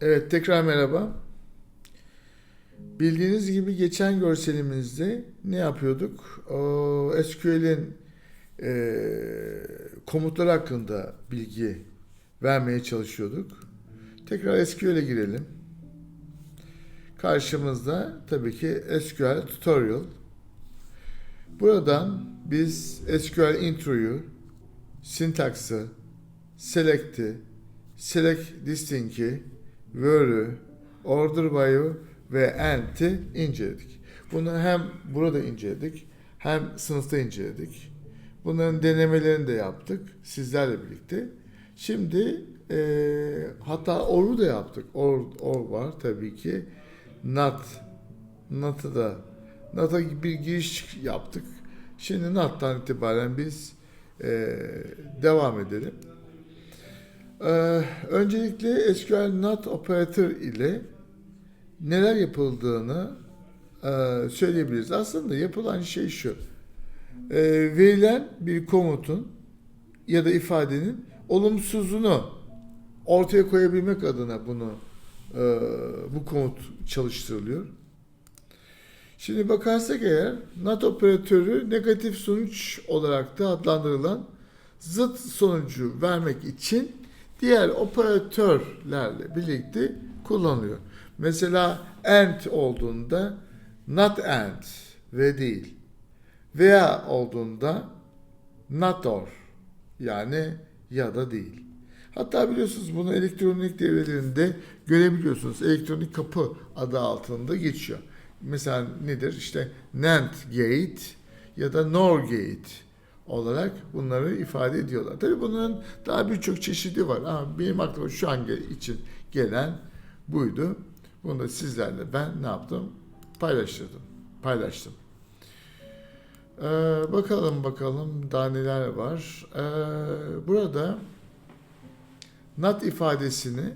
Evet tekrar merhaba. Bildiğiniz gibi geçen görselimizde ne yapıyorduk? SQL'in e, komutları hakkında bilgi vermeye çalışıyorduk. Tekrar SQL'e girelim. Karşımızda tabii ki SQL Tutorial. Buradan biz SQL intro'yu, sintaksı, select'i, select listing'i, where'ü, order by'u ve and'i inceledik. Bunu hem burada inceledik hem sınıfta inceledik. Bunların denemelerini de yaptık sizlerle birlikte. Şimdi eee, hatta or'u da yaptık. Or, or var tabii ki. Not. Not'ı da Not'a bir giriş yaptık. Şimdi Not'tan itibaren biz eee, devam edelim. Ee, öncelikle SQL Not operatör ile neler yapıldığını e, söyleyebiliriz. Aslında yapılan şey şu. Ee, verilen bir komutun ya da ifadenin olumsuzunu ortaya koyabilmek adına bunu e, bu komut çalıştırılıyor. Şimdi bakarsak eğer not operatörü negatif sonuç olarak da adlandırılan zıt sonucu vermek için diğer operatörlerle birlikte kullanılıyor. Mesela and olduğunda not and ve değil. Veya olduğunda not or yani ya da değil. Hatta biliyorsunuz bunu elektronik devrelerinde görebiliyorsunuz. Elektronik kapı adı altında geçiyor. Mesela nedir? İşte NAND gate ya da NOR gate olarak bunları ifade ediyorlar. Tabii bunların daha birçok çeşidi var ama benim aklıma şu an için gelen buydu. Bunu da sizlerle ben ne yaptım? Paylaştırdım. Paylaştım. Ee, bakalım bakalım daha neler var. Ee, burada not ifadesini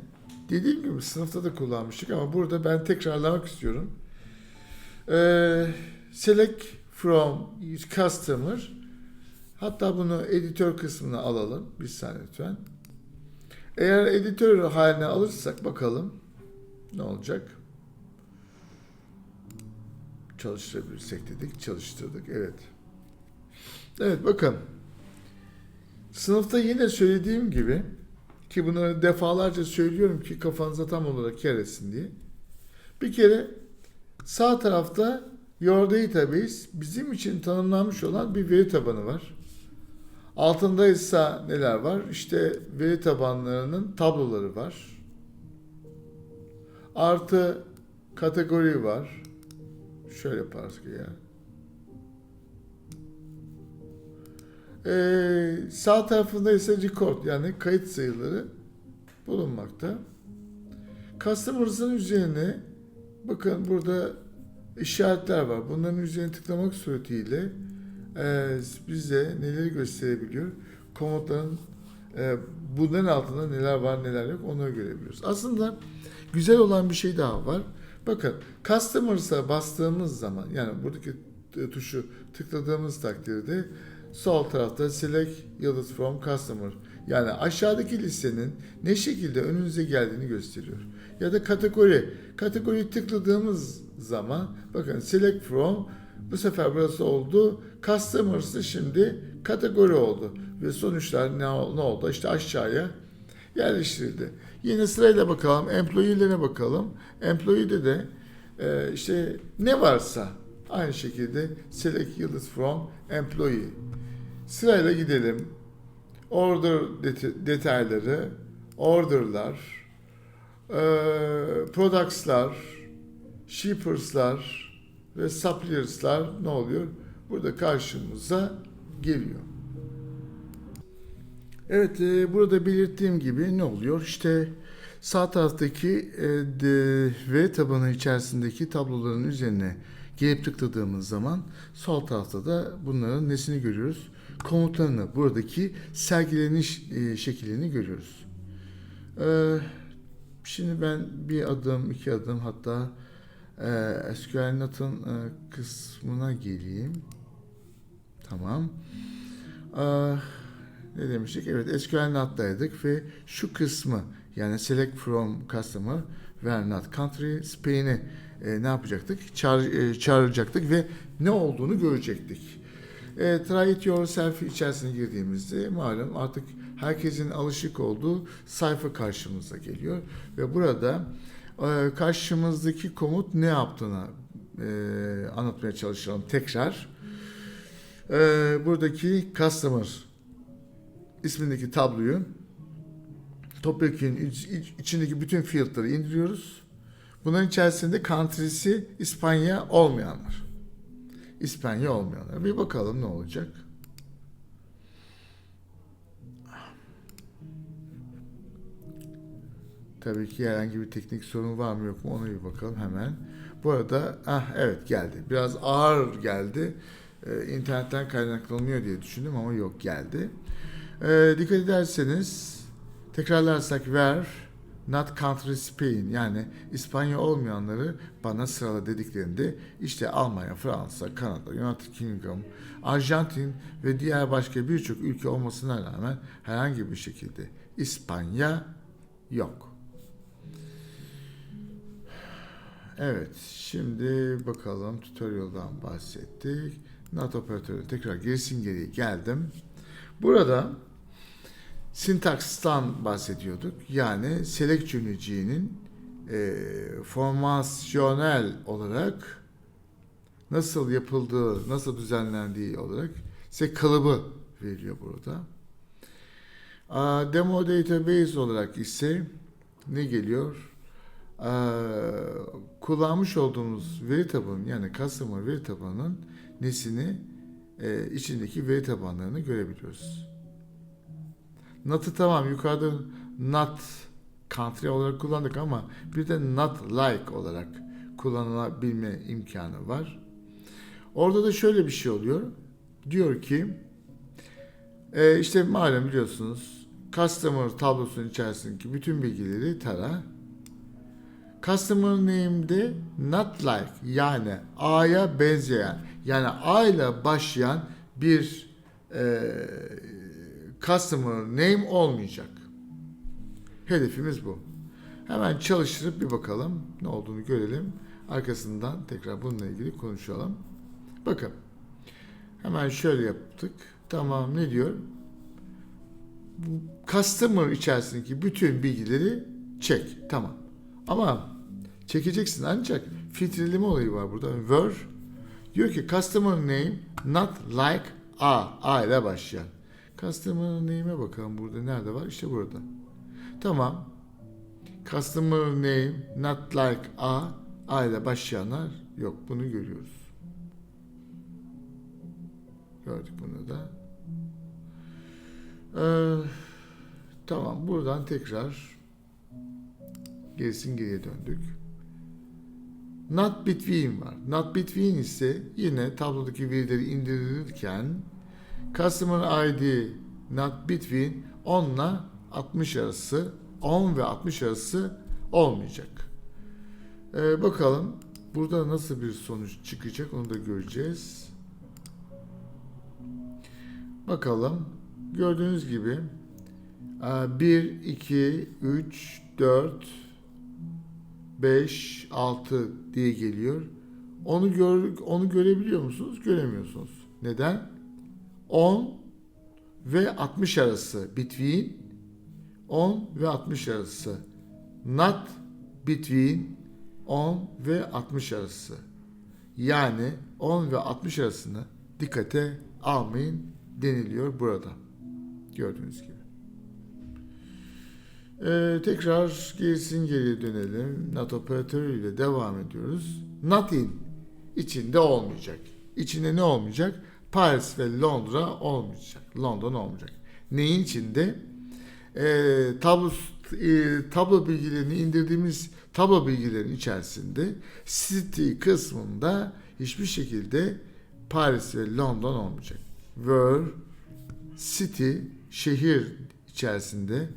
dediğim gibi sınıfta da kullanmıştık ama burada ben tekrarlamak istiyorum. Ee, select from customer hatta bunu editör kısmına alalım. Bir saniye lütfen. Eğer editör haline alırsak bakalım ne olacak? Çalıştırabilirsek dedik. Çalıştırdık. Evet. Evet bakın. Sınıfta yine söylediğim gibi ki bunu defalarca söylüyorum ki kafanıza tam olarak yer etsin diye. Bir kere sağ tarafta Your Database bizim için tanımlanmış olan bir veri tabanı var. Altında ise neler var? İşte veri tabanlarının tabloları var. Artı kategori var. Şöyle yaparız ki ya. Ee, sağ tarafında ise record yani kayıt sayıları bulunmakta. Customers'ın üzerine bakın burada işaretler var. Bunların üzerine tıklamak suretiyle e, bize neleri gösterebiliyor? Komutların e, bunların altında neler var neler yok onları görebiliyoruz. Aslında güzel olan bir şey daha var. Bakın Customers'a bastığımız zaman yani buradaki tuşu tıkladığımız takdirde sol tarafta Select Yıldız from Customer yani aşağıdaki listenin ne şekilde önünüze geldiğini gösteriyor. Ya da kategori. Kategoriyi tıkladığımız zaman bakın Select from bu sefer burası oldu. Customers'ı şimdi kategori oldu. Ve sonuçlar ne, ne oldu? İşte aşağıya yerleştirildi. Yine sırayla bakalım. Employee'lere bakalım. Employee'de de e, işte ne varsa aynı şekilde select yıldız from employee. Sırayla gidelim. Order det- detayları, order'lar, e, products'lar, shippers'lar ve suppliers'lar ne oluyor? Burada karşımıza geliyor. Evet, e, burada belirttiğim gibi ne oluyor? İşte sağ taraftaki e, de, veri tabanı içerisindeki tabloların üzerine gelip tıkladığımız zaman sol tarafta da bunların nesini görüyoruz? Komutlarını, buradaki sergileniş e, şekilini görüyoruz. E, şimdi ben bir adım, iki adım hatta e, SQL Not'un e, kısmına geleyim. Tamam. E, ne demiştik? Evet SQL Not'taydık ve şu kısmı Yani select from customer where not country Spain'i e, ne yapacaktık? Çağır, e, çağıracaktık ve ne olduğunu görecektik. E, try it yourself içerisine girdiğimizde malum artık herkesin alışık olduğu sayfa karşımıza geliyor ve burada karşımızdaki komut ne yaptığını e, anlatmaya çalışalım tekrar. E, buradaki customer ismindeki tabloyu topyekun iç- iç- içindeki bütün fiyatları indiriyoruz. Bunların içerisinde country'si İspanya olmayanlar. İspanya olmayanlar. Bir bakalım ne olacak. Tabii ki herhangi bir teknik sorun var mı yok mu ona bir bakalım hemen. Bu arada ah evet geldi. Biraz ağır geldi. Ee, internetten kaynaklanıyor diye düşündüm ama yok geldi. Ee, dikkat ederseniz tekrarlarsak where not country Spain yani İspanya olmayanları bana sırala dediklerinde işte Almanya, Fransa, Kanada, United Kingdom, Arjantin ve diğer başka birçok ülke olmasına rağmen herhangi bir şekilde İspanya yok. Evet, şimdi bakalım tutorial'dan bahsettik. Not operatörü tekrar gerisin geriye geldim. Burada sintakstan bahsediyorduk. Yani select cümlecinin e, formasyonel olarak nasıl yapıldığı, nasıl düzenlendiği olarak size kalıbı veriliyor burada. Demo database olarak ise ne geliyor? Aa, kullanmış olduğumuz veri tabanı yani customer veri tabanının nesini e, içindeki veri tabanlarını görebiliyoruz. Not'ı tamam yukarıda not country olarak kullandık ama bir de not like olarak kullanılabilme imkanı var. Orada da şöyle bir şey oluyor. Diyor ki e, işte malum biliyorsunuz customer tablosunun içerisindeki bütün bilgileri tara. Name'de not like yani A'ya benzeyen yani A ile başlayan bir e, customer name olmayacak. Hedefimiz bu. Hemen çalıştırıp bir bakalım ne olduğunu görelim. Arkasından tekrar bununla ilgili konuşalım. Bakın. Hemen şöyle yaptık. Tamam ne diyor? Bu Customer içerisindeki bütün bilgileri çek. Tamam. Ama çekeceksin ancak filtreleme olayı var burada. Where diyor ki customer name not like A. A ile başlayan. Customer name'e bakalım burada nerede var? İşte burada. Tamam. Customer name not like A. A ile başlayanlar yok. Bunu görüyoruz. Gördük bunu da. Ee, tamam. Buradan tekrar gerisin geriye döndük. Not between var. Not between ise yine tablodaki verileri indirilirken Customer ID not between 10 ile 60 arası 10 ve 60 arası olmayacak. Ee, bakalım burada nasıl bir sonuç çıkacak onu da göreceğiz. Bakalım gördüğünüz gibi 1, 2, 3, 4, 5, 6 diye geliyor. Onu gör, onu görebiliyor musunuz? Göremiyorsunuz. Neden? 10 ve 60 arası between 10 ve 60 arası not between 10 ve 60 arası yani 10 ve 60 arasını dikkate almayın deniliyor burada gördüğünüz gibi. Ee, tekrar gerisin geriye dönelim. Not operatörüyle devam ediyoruz. Nothing içinde olmayacak. İçinde ne olmayacak? Paris ve Londra olmayacak. London olmayacak. Neyin içinde? Ee, tablo, e, tablo bilgilerini indirdiğimiz tablo bilgilerinin içerisinde city kısmında hiçbir şekilde Paris ve London olmayacak. Where city şehir içerisinde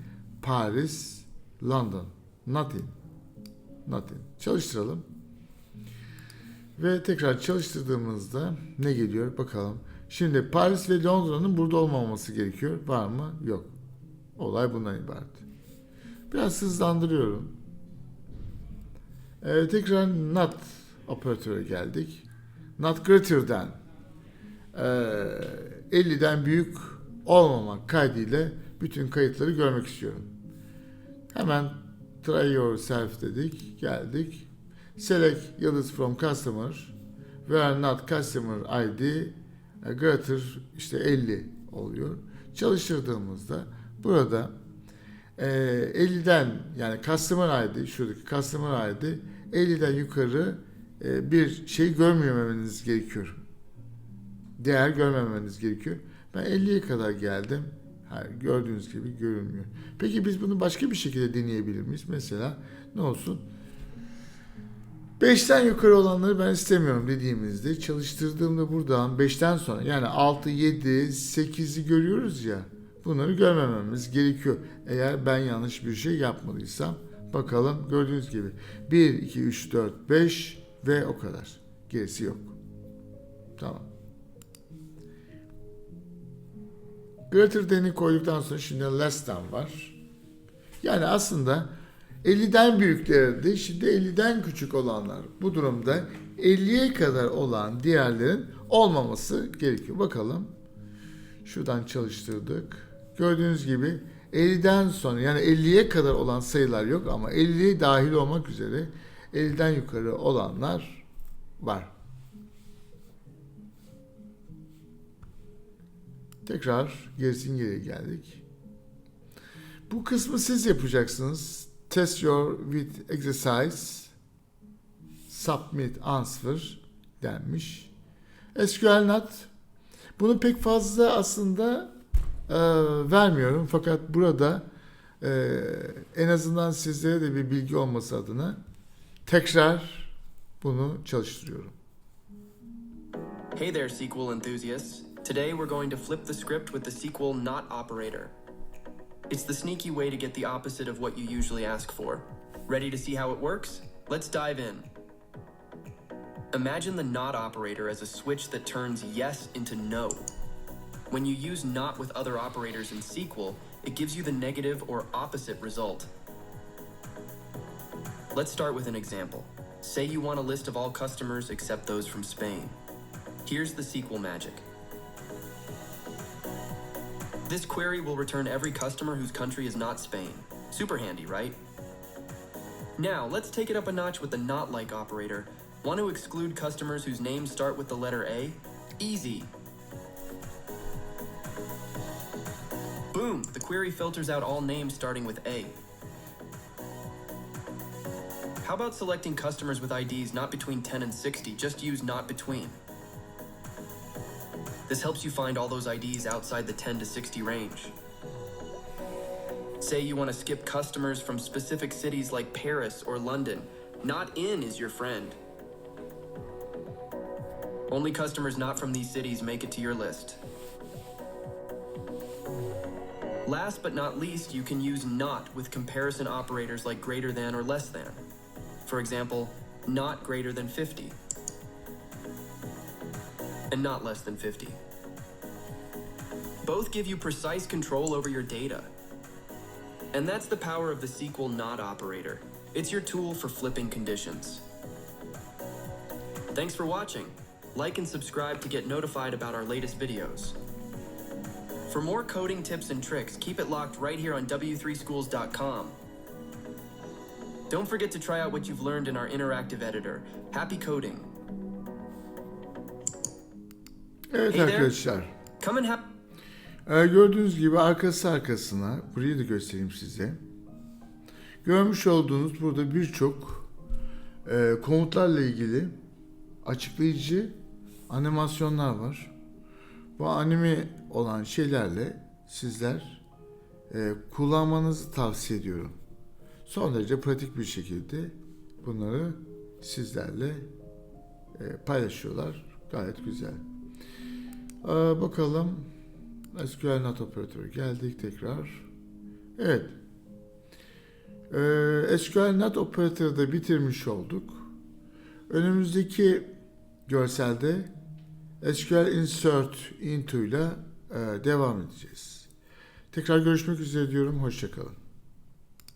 Paris, London. Nothing. Nothing. Çalıştıralım. Ve tekrar çalıştırdığımızda ne geliyor bakalım. Şimdi Paris ve Londra'nın burada olmaması gerekiyor. Var mı? Yok. Olay bundan ibaret. Biraz hızlandırıyorum. Ee, tekrar not operatöre geldik. Not greater than. Ee, 50'den büyük olmamak kaydıyla bütün kayıtları görmek istiyorum. Hemen try yourself dedik. Geldik. Select yıldız from customer. Where not customer ID e, greater işte 50 oluyor. Çalıştırdığımızda burada e, 50'den yani customer ID şuradaki customer ID 50'den yukarı e, bir şey görmemeniz gerekiyor. Değer görmemeniz gerekiyor. Ben 50'ye kadar geldim. Gördüğünüz gibi görünmüyor. Peki biz bunu başka bir şekilde deneyebilir miyiz? Mesela ne olsun? 5'ten yukarı olanları ben istemiyorum dediğimizde çalıştırdığımda buradan 5'ten sonra yani 6, 7, 8'i görüyoruz ya bunları görmememiz gerekiyor. Eğer ben yanlış bir şey yapmadıysam bakalım gördüğünüz gibi 1, 2, 3, 4, 5 ve o kadar. Gerisi yok. Tamam. Greater than'i koyduktan sonra şimdi less than var. Yani aslında 50'den büyüklerdi, şimdi 50'den küçük olanlar. Bu durumda 50'ye kadar olan diğerlerin olmaması gerekiyor. Bakalım. Şuradan çalıştırdık. Gördüğünüz gibi 50'den sonra yani 50'ye kadar olan sayılar yok ama 50 dahil olmak üzere 50'den yukarı olanlar var. Tekrar gerisin geriye geldik. Bu kısmı siz yapacaksınız. Test your with exercise. Submit answer denmiş. SQL not. Bunu pek fazla aslında e, vermiyorum. Fakat burada e, en azından sizlere de bir bilgi olması adına tekrar bunu çalıştırıyorum. Hey there, SQL enthusiasts. Today we're going to flip the script with the SQL not operator. It's the sneaky way to get the opposite of what you usually ask for. Ready to see how it works? Let's dive in. Imagine the not operator as a switch that turns yes into no. When you use not with other operators in SQL, it gives you the negative or opposite result. Let's start with an example. Say you want a list of all customers except those from Spain. Here's the SQL magic. This query will return every customer whose country is not Spain. Super handy, right? Now, let's take it up a notch with the not like operator. Want to exclude customers whose names start with the letter A? Easy. Boom, the query filters out all names starting with A. How about selecting customers with IDs not between 10 and 60? Just use not between. This helps you find all those IDs outside the 10 to 60 range. Say you want to skip customers from specific cities like Paris or London. Not in is your friend. Only customers not from these cities make it to your list. Last but not least, you can use not with comparison operators like greater than or less than. For example, not greater than 50 and not less than 50. Both give you precise control over your data. And that's the power of the SQL not operator. It's your tool for flipping conditions. Thanks for watching. Like and subscribe to get notified about our latest videos. For more coding tips and tricks, keep it locked right here on w3schools.com. Don't forget to try out what you've learned in our interactive editor. Happy coding. Evet Hey arkadaşlar. Come and have Ee, gördüğünüz gibi arkası arkasına burayı da göstereyim size. Görmüş olduğunuz burada birçok e, komutlarla ilgili açıklayıcı animasyonlar var. Bu anime olan şeylerle sizler e, kullanmanızı tavsiye ediyorum. Son derece pratik bir şekilde bunları sizlerle e, paylaşıyorlar. Gayet güzel. Ee, bakalım SQL not operatörü geldik tekrar. Evet. Ee, SQL not operatörü de bitirmiş olduk. Önümüzdeki görselde SQL insert into ile e, devam edeceğiz. Tekrar görüşmek üzere diyorum. Hoşçakalın.